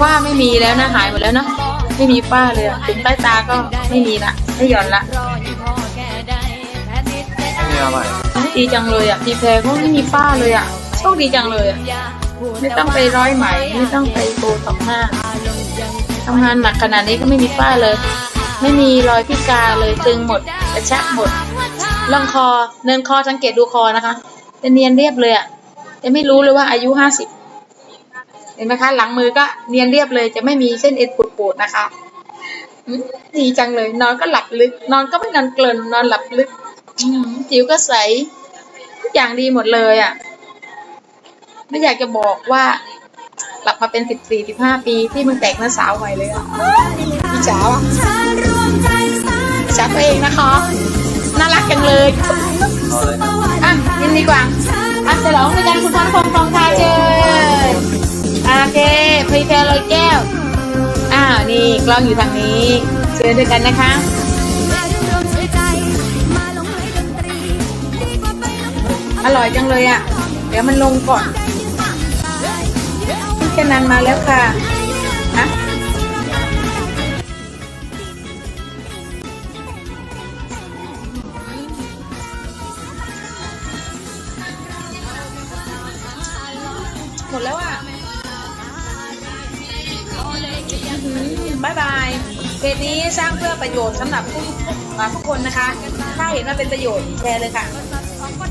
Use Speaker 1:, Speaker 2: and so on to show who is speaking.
Speaker 1: ฝ้าไม่มีแล้วนะหายหมดแล้วเนาะไม่มีฝ้าเลยอะถึงใต้ตาก็ไม่มีละไม่หย่อนละ
Speaker 2: นี่อะไร
Speaker 1: ดีจังเลยอะทีแพรก็ไม่มีฝ้าเลยอะโชคดีจังเลยอะไม่ต้องไปร้อยไหมไม่ต้องไปโบท็อกหน้าทำงานหนักขนาดนี้ก็ไม่มีฝ้าเลย ไม่มีรอยพิการเลยตึงหมดกระชับหมดล่องคอเนินคอสังเกตดูคอนะคะจะเนียนเรียบเลยอะจะไม่รู้เลยว่าอายุห้าสิบ เห็นไหมคะหลังมือก็เนียนเรียบเลย จะไม่มีเส้นเอ็นปูดๆนะคะดีจังเลยนอนก็หลับลึก นอนก็ไม่นอนเกลินนอนหลับลึกผิวก็ใสทุกอย่างดีหมดเลยอะ ไม่อยากจะบอกว่า หลับมาเป็นสิบสี่สิบห้าปีที่มึงแตกหน้าสาวใหม่เลยอะพี่จ๋าจ๋าตัวเองนะคะ น่ารักจังเลย
Speaker 2: อะ
Speaker 1: กินดีกว่าอะฉลองด้วยกันคุณพรพงษ์ทองทาเชิญโอ พรีแพรลอยแก้ว อ้าวนี่กล้องอยู่ทางนี้เชิญด้วยกันนะคะอร่อยจังเลยอะ เดี๋ยวมันลงก่อนพี่กนันมาแล้วค่ะฮะหมดแล้วอะ บายบายเพจนี้สร้างเพื่อประโยชน์สำหรับผู้อ่าทุกคนนะคะ ถ้าเห็นว่าเป็นประโยชน์แชร์เลยค่ะ